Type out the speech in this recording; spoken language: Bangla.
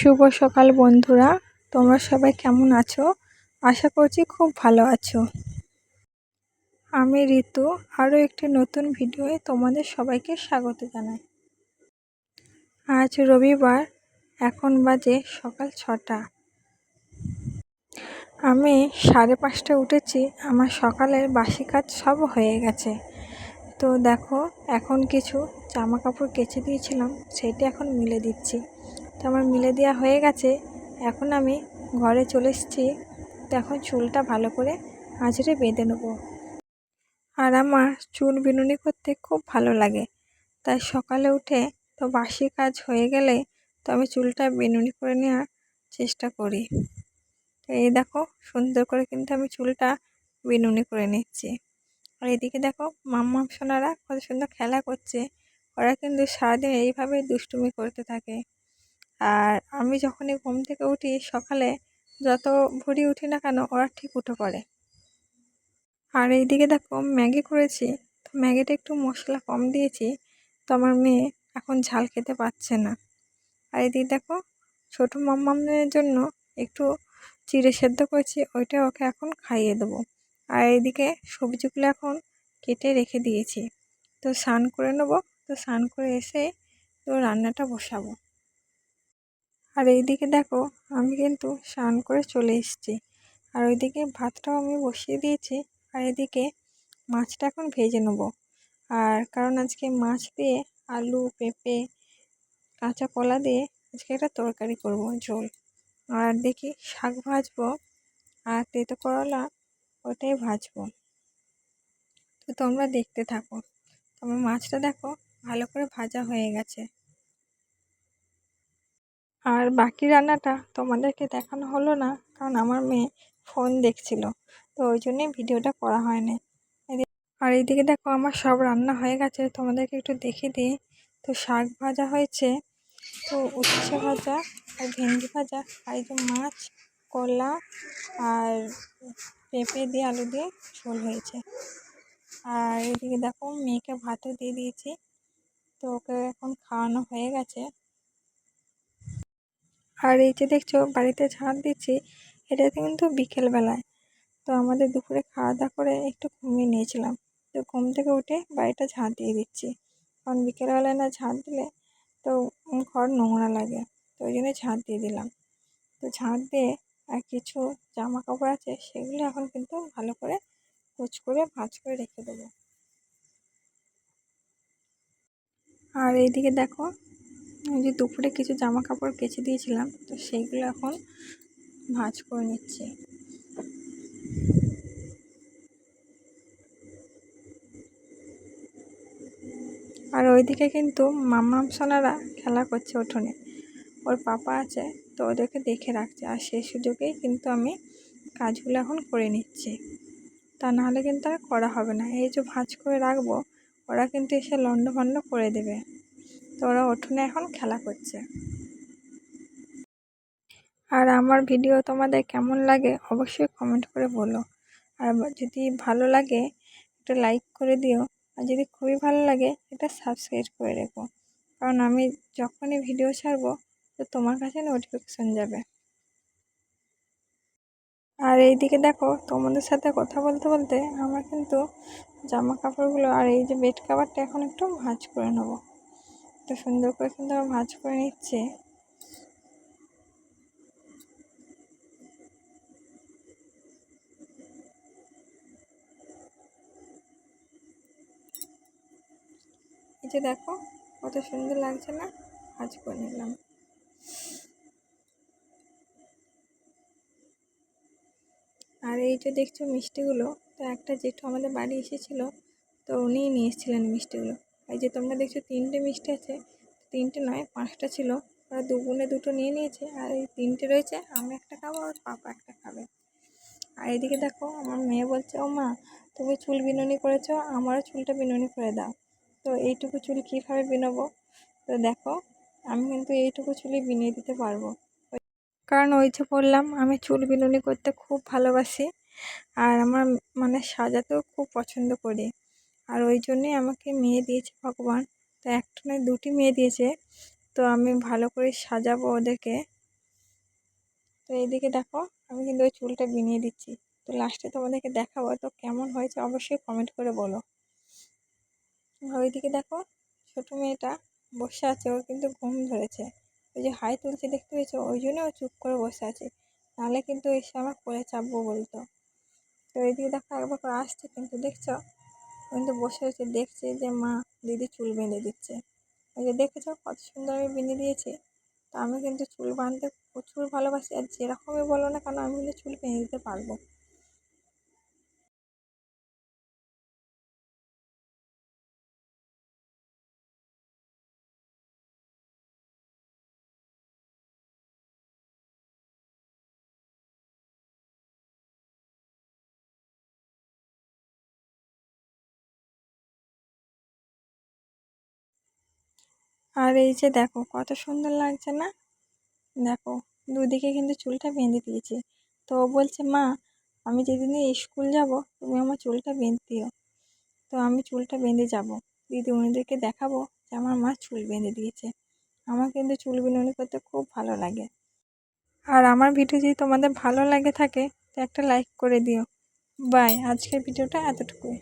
শুভ সকাল বন্ধুরা। তোমরা সবাই কেমন আছো? আশা করছি খুব ভালো আছো। আমি ঋতু, আরও একটি নতুন ভিডিওয়ে তোমাদের সবাইকে স্বাগত জানাই। আজ রবিবার, এখন বাজে সকাল ছটা। আমি সাড়ে পাঁচটা উঠেছি, আমার সকালের বাসি কাজ সব হয়ে গেছে। তো দেখো, এখন কিছু জামা কাপড় কেচে দিয়েছিলাম সেটি এখন মিলে দিচ্ছি। তো আমার মিলে দেওয়া হয়ে গেছে। এখন আমি ঘরে চলে এসেছি। তো এখন চুলটা ভালো করে আঁচড়ে বেঁধে নেব। আর আমার চুল বিনুনি করতে খুব ভালো লাগে। তাই সকালে উঠে তো বাসি কাজ হয়ে গেলে তো আমি চুলটা বিনুনি করে নেওয়ার চেষ্টা করি। এই দেখো, সুন্দর করে কিন্তু আমি চুলটা বিনুনি করে নিচ্ছি। আর এদিকে দেখো, মাম্মা সোনারা কত সুন্দর খেলা করছে। ওরা কিন্তু সারাদিন এইভাবে দুষ্টুমি করতে থাকে। আর আমি যখনই ঘুম থেকে উঠি সকালে যত ভুড়ি উঠি না কেন ওরা ঠিক উঠে পড়ে। আর এইদিকে দেখো ম্যাগি করেছি, তো ম্যাগিটা একটু মশলা কম দিয়েছি, তো আমার মেয়ে এখন ঝাল খেতে পারছে না। আর এদিকে দেখো ছোটো মাম্মামের জন্য একটু চিড়ে সেদ্ধ করেছি, ওইটা ওকে এখন খাইয়ে দেবো। আর এইদিকে সবজিগুলো এখন কেটে রেখে দিয়েছি, তো স্নান করে নেব, তো স্নান করে এসে তো রান্নাটা বসাবো। আর এইদিকে দেখো, আমি কিন্তু স্নান করে চলে এসেছি। আর ওইদিকে ভাতটাও আমি বসিয়ে দিয়েছি, আর এদিকে মাছটা এখন ভেজে নেব। আর কারণ আজকে মাছ দিয়ে আলু, পেঁপে, কাঁচা কলা দিয়ে আজকে একটা তরকারি করব, ঝোল। আর দেখি শাক ভাজবো, আর তেতো করলা ওটাই ভাজবো। তো তোমরা দেখতে থাকো। তোমার মাছটা দেখো ভালো করে ভাজা হয়ে গেছে। আর বাকি রান্নাটা তোমাদেরকে দেখানো হলো না, কারণ আমার মেয়ে ফোন দেখছিল, তো ওই জন্যই ভিডিওটা করা হয়নি। আর এইদিকে দেখো আমার সব রান্না হয়ে গেছে, তোমাদেরকে একটু দেখে দিই। তো শাক ভাজা হয়েছে, তো উচ্ছে ভাজা আর ভেন্ডি ভাজা, আর মাছ, কলা আর পেঁপে দিয়ে আলু দিয়ে ঝোল হয়েছে। আর এদিকে দেখো মেয়েকে ভাতও দিয়ে দিয়েছি, তো ওকে এখন খাওয়ানো হয়ে গেছে। আর এই যে দেখছ, বাড়িতে ঝাঁট দিচ্ছি, এটাতে কিন্তু বিকেলবেলায়। তো আমাদের দুপুরে খাওয়া দাওয়া করে একটু ঘুমিয়ে নিয়েছিলাম। তো ঘুম থেকে উঠে বাড়িটা ঝাঁট দিয়ে দিচ্ছি। কারণ বিকেলবেলায় না ঝাঁট দিলে তো ঘর নোংরা লাগে, তো ওই জন্য ঝাঁট দিয়ে দিলাম। তো ঝাঁট দিয়ে আর কিছু জামা কাপড় আছে, সেগুলো এখন কিন্তু ভালো করে কুচ করে, ভাঁজ করে রেখে দেবো। আর এইদিকে দেখো যে দুপুরে কিছু জামা কাপড় কেচে দিয়েছিলাম, তো সেইগুলো এখন ভাঁজ করে নিচ্ছি। আর ওইদিকে কিন্তু মাম্মাম সোনারা খেলা করছে উঠোনে। ওর পাপা আছে, তো ওদেরকে দেখে রাখছে। আর সেই সুযোগেই কিন্তু আমি কাজগুলো এখন করে নিচ্ছি। তা নাহলে কিন্তু আর করা হবে না। এই যে ভাঁজ করে রাখব, ওরা কিন্তু এসে লন্ডভন্ড করে দেবে। তো ওরা উঠোনে এখন খেলা করছে। আর আমার ভিডিও তোমাদের কেমন লাগে অবশ্যই কমেন্ট করে বলো। আর যদি ভালো লাগে একটা লাইক করে দিও। আর যদি খুবই ভালো লাগে এটা সাবস্ক্রাইব করে রেখো। কারণ আমি যখনই ভিডিও ছাড়বো, তো তোমার কাছে নোটিফিকেশান যাবে। আর এইদিকে দেখো, তোমাদের সাথে কথা বলতে বলতে আমার কিন্তু জামা কাপড়গুলো আর এই যে বেড কাভারটা এখন একটু ভাঁজ করে নেব। তো সুন্দর করে আমার ভাঁজ করে নিচ্ছে। এই যে দেখো, কত সুন্দর লাগছে না? ভাজ করে নিলাম। আর এই যে দেখছ মিষ্টিগুলো, তো একটা জেঠু আমাদের বাড়ি এসেছিল, তো উনিই নিয়ে এসেছিলেন মিষ্টিগুলো। এই যে তোমরা দেখছ তিনটে মিষ্টি আছে, তিনটে নয়, পাঁচটা ছিল। ওরা দু গুণে দুটো নিয়ে নিয়েছে, আর এই তিনটে রয়েছে আমি একটা খাব, আর পাপা একটা খাবে। আর এদিকে দেখো, আমার মেয়ে বলছে, ও মা, তুমি চুল বিনুনি করেছ, আমারও চুলটা বিনুনি করে দাও। তো এইটুকু চুল কীভাবে বিনোবো? তো দেখো, আমি কিন্তু এইটুকু চুলই বিনিয়ে দিতে পারব। কারণ ওই যে বললাম, আমি চুল বিনুনি করতে খুব ভালোবাসি, আর আমার মানে সাজাতেও খুব পছন্দ করি। আর ওই জন্যেই আমাকে মেয়ে দিয়েছে ভগবান। তো একটা নয়, দুটি মেয়ে দিয়েছে। তো আমি ভালো করে সাজাবো ওদেরকে। তো এইদিকে দেখো, আমি কিন্তু ওই চুলটা বিনিয়ে দিচ্ছি। তো লাস্টে তোমাদেরকে দেখাবো তো কেমন হয়েছে, অবশ্যই কমেন্ট করে বলো। ওইদিকে দেখো, ছোটো মেয়েটা বসে আছে ওর কিন্তু ঘুম ধরেছে। ওই যে হাই তুলছে, দেখতে পেয়েছ? ওই জন্য ও চুপ করে বসে আছে। নাহলে কিন্তু এসে আমার কোলে চাপবো বলতো। তো এইদিকে দেখো, একবার করে আসছে কিন্তু, দেখছ? কিন্তু বসে রয়েছে দেখছে যে মা দিদি চুল বেঁধে দিচ্ছে। ওই যে দেখেছ কত সুন্দর আমি বেঁধে দিয়েছি। তা আমি কিন্তু চুল বাঁধতে প্রচুর ভালোবাসি। আর যেরকমই বলো না কেন, আমি কিন্তু চুল বেঁধে দিতে পারব। আর এই যে দেখো, কত সুন্দর লাগছে না? দেখো, দুদিকে কিন্তু চুলটা বেঁধে দিয়েছি। তো ও বলছে, মা, আমি যেদিন স্কুল যাব, তুমি আমার চুলটা বেঁধে দিও। তো আমি চুলটা বেঁধে যাব। দিদিমণিদেরকে দেখাবো যে আমার মা চুল বেঁধে দিয়েছে। আমার কিন্তু চুল বিনুনি করতে খুব ভালো লাগে। আর আমার ভিডিও যদি তোমাদের ভালো লাগে থাকে, তো একটা লাইক করে দিও। বাই আজকের ভিডিওটা এতটুকুই।